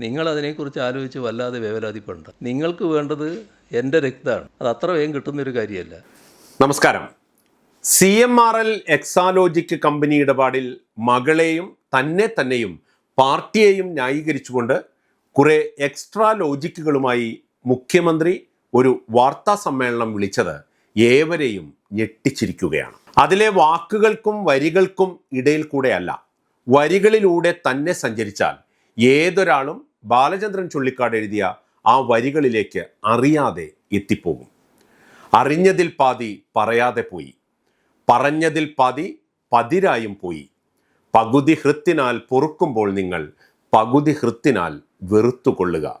നിങ്ങൾ അതിനെക്കുറിച്ച് ആലോചിച്ച് വല്ലാതെ വേവലാതിപ്പെടേണ്ട. നിങ്ങൾക്ക് വേണ്ടത് എന്റെ രക്തമാണ്. അത് അത്ര വേഗം കിട്ടുന്നൊരു കാര്യമല്ല. നമസ്കാരം. C M R L Exalogic company ഇടപാടിൽ മകളെയും തന്നെ തന്നെയും പാർട്ടിയെയും ന്യായീകരിച്ചുകൊണ്ട് കുറേ എക്സ്ട്രാ ലോജിക്കുകളുമായി മുഖ്യമന്ത്രി ഒരു വാർത്താ സമ്മേളനം വിളിച്ചത് ഏവരെയും ഞെട്ടിച്ചിരിക്കുകയാണ്. അതിലെ വാക്കുകൾക്കും വരികൾക്കും ഇടയിൽ കൂടെയല്ല വരികളിലൂടെ തന്നെ സഞ്ചരിച്ചാൽ ഏതൊരാളും ബാലചന്ദ്രൻ ചുള്ളിക്കാട് എഴുതിയ ആ വരികളിലേക്ക് അറിയാതെ എത്തിപ്പോകും. അറിഞ്ഞതിൽ പാതി പറയാതെ പോയി. പറഞ്ഞതിൽ പാതി പതിരായും പോയി. പകുതി ഹൃത്തിനാൽ പൊറുക്കുമ്പോൾ നിങ്ങൾ പകുതി ഹൃത്തിനാൽ വെറുത്തുകൊള്ളുക.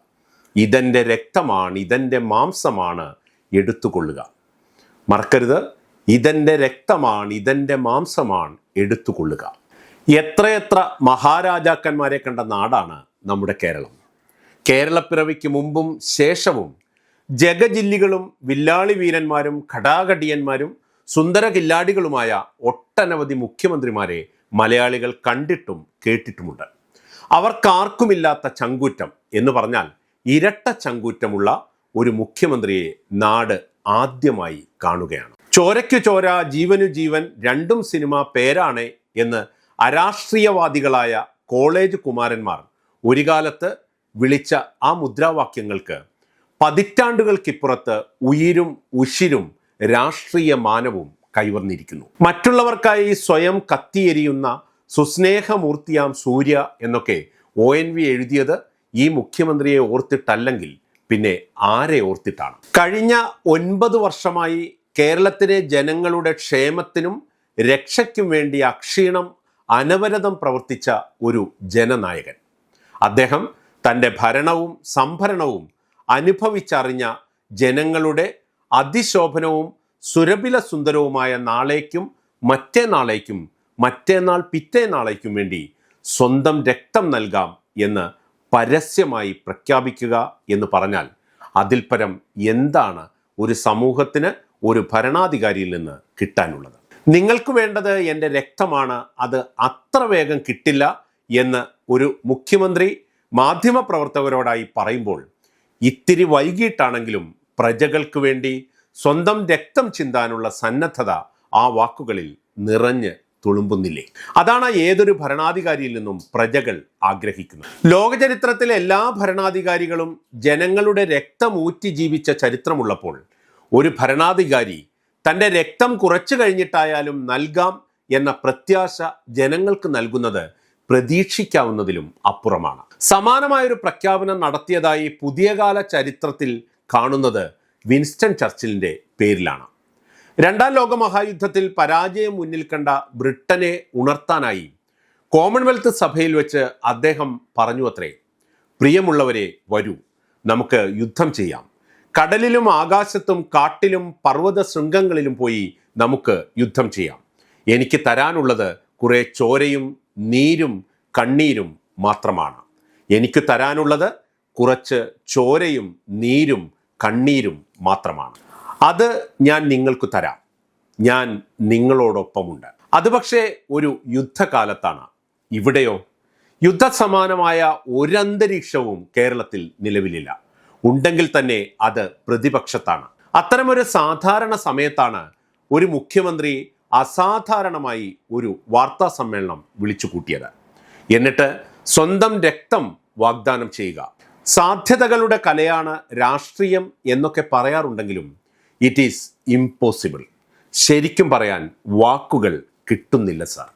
ഇതെന്റെ രക്തമാണ് ഇതെന്റെ മാംസമാണ് എടുത്തുകൊള്ളുക. മറക്കരുത്. ഇതെന്റെ രക്തമാണ് ഇതെന്റെ മാംസമാണ് എടുത്തുകൊള്ളുക. എത്രയെത്ര മഹാരാജാക്കന്മാരെ കണ്ട നാടാണ് നമ്മുടെ കേരളം. കേരളപ്പിറവിക്ക് മുമ്പും ശേഷവും ജഗജില്ലികളും വില്ലാളി വീരന്മാരും ഘടാഘടിയന്മാരും സുന്ദര കില്ലാടികളുമായ ഒട്ടനവധി മുഖ്യമന്ത്രിമാരെ മലയാളികൾ കണ്ടിട്ടും കേട്ടിട്ടുമുണ്ട്. അവർക്കാർക്കുമില്ലാത്ത ചങ്കൂറ്റം എന്ന് പറഞ്ഞാൽ ഇരട്ട ചങ്കൂറ്റമുള്ള ഒരു മുഖ്യമന്ത്രിയെ നാട് ആദ്യമായി കാണുകയാണ്. ചോരയ്ക്കു ചോര ജീവനു ജീവൻ രണ്ടും സിനിമ പേരാണ് എന്ന് അരാഷ്ട്രീയവാദികളായ കോളേജ് കുമാരന്മാർ ഒരു കാലത്ത് വിളിച്ച ആ മുദ്രാവാക്യങ്ങൾക്ക് പതിറ്റാണ്ടുകൾക്കിപ്പുറത്ത് ഉയിരും ഉശിരും രാഷ്ട്രീയ മാനവും കൈവന്നിരിക്കുന്നു മറ്റുള്ളവർക്കായി സ്വയം കത്തിയെരിയുന്ന സുസ്നേഹമൂർത്തിയാം സൂര്യ എന്നൊക്കെ ഒ എൻ വി എഴുതിയത് ഈ മുഖ്യമന്ത്രിയെ ഓർത്തിട്ടല്ലെങ്കിൽ പിന്നെ ആരെ ഓർത്തിട്ടാണ്? കഴിഞ്ഞ ഒൻപത് വർഷമായി കേരളത്തിലെ ജനങ്ങളുടെ ക്ഷേമത്തിനും രക്ഷയ്ക്കും വേണ്ടി അക്ഷീണം അനവരതം പ്രവർത്തിച്ച ഒരു ജനനായകൻ. അദ്ദേഹം തന്റെ ഭരണവും സംഭരണവും അനുഭവിച്ചറിഞ്ഞ ജനങ്ങളുടെ അതിശോഭനവും സുരഭില സുന്ദരവുമായ നാളേക്കും മറ്റേ നാളേക്കും മറ്റേ നാൾ പിറ്റേ നാളേക്കും വേണ്ടി സ്വന്തം രക്തം നൽകാം എന്ന് പരസ്യമായി പ്രഖ്യാപിക്കുക എന്ന് പറഞ്ഞാൽ അതിൽപരം എന്താണ് ഒരു സമൂഹത്തിന് ഒരു ഭരണാധികാരിയിൽ നിന്ന് കിട്ടാനുള്ളത്? നിങ്ങൾക്ക് വേണ്ടത് എന്റെ രക്തമാണ് അത് അത്ര വേഗം കിട്ടില്ല എന്ന് ഒരു മുഖ്യമന്ത്രി മാധ്യമപ്രവർത്തകരോടായി പറയുമ്പോൾ ഇത്തിരി വൈകിട്ടാണെങ്കിലും പ്രജകൾക്ക് വേണ്ടി സ്വന്തം രക്തം ചിന്താനുള്ള സന്നദ്ധത ആ വാക്കുകളിൽ നിറഞ്ഞ് തുളുമ്പുന്നില്ലേ? അതാണ് ഏതൊരു ഭരണാധികാരിയിൽ നിന്നും പ്രജകൾ ആഗ്രഹിക്കുന്നത്. ലോകചരിത്രത്തിലെ എല്ലാ ഭരണാധികാരികളും ജനങ്ങളുടെ രക്തം ഊറ്റി ജീവിച്ച ചരിത്രമുള്ളപ്പോൾ ഒരു ഭരണാധികാരി തന്റെ രക്തം കുറച്ചു കഴിഞ്ഞിട്ടായാലും നൽകാം എന്ന പ്രത്യാശ ജനങ്ങൾക്ക് നൽകുന്നത് പ്രതീക്ഷിക്കാവുന്നതിലും അപ്പുറമാണ്. സമാനമായൊരു പ്രഖ്യാപനം നടത്തിയതായി പുതിയ കാല ചരിത്രത്തിൽ കാണുന്നത് വിൻസ്റ്റൺ ചർച്ചിലിന്റെ പേരിലാണ്. രണ്ടാം ലോക മഹായുദ്ധത്തിൽ പരാജയം മുന്നിൽ കണ്ട ബ്രിട്ടനെ ഉണർത്താനായി കോമൺവെൽത്ത് സഭയിൽ വെച്ച് അദ്ദേഹം പറഞ്ഞു അത്രേ പ്രിയമുള്ളവരെ വരൂ നമുക്ക് യുദ്ധം ചെയ്യാം. കടലിലും ആകാശത്തും കാട്ടിലും പർവത ശൃംഗങ്ങളിലും പോയി നമുക്ക് യുദ്ധം ചെയ്യാം. എനിക്ക് തരാനുള്ളത് കുറേ ചോരയും നീരും കണ്ണീരും മാത്രമാണ്. എനിക്ക് തരാനുള്ളത് കുറച്ച് ചോരയും നീരും കണ്ണീരും മാത്രമാണ്. അത് ഞാൻ നിങ്ങൾക്ക് തരാം. ഞാൻ നിങ്ങളോടൊപ്പമുണ്ട്. അത് പക്ഷേ ഒരു യുദ്ധകാലത്താണ്. ഇവിടെയോ? യുദ്ധസമാനമായ ഒരന്തരീക്ഷവും കേരളത്തിൽ നിലവിലില്ല. ഉണ്ടെങ്കിൽ തന്നെ അത് പ്രതിപക്ഷത്താണ്. അത്തരമൊരു സാധാരണ സമയത്താണ് ഒരു മുഖ്യമന്ത്രി അസാധാരണമായി ഒരു വാർത്താ സമ്മേളനം വിളിച്ചു കൂട്ടിയത്. എന്നിട്ട് സ്വന്തം രക്തം വാഗ്ദാനം ചെയ്യുക. സാധ്യതകളുടെ കലയാണ് രാഷ്ട്രീയം എന്നൊക്കെ പറയാറുണ്ടെങ്കിലും ഇറ്റ് ഈസ് ഇമ്പോസിബിൾ ശരിക്കും പറയാൻ വാക്കുകൾ കിട്ടുന്നില്ല സാർ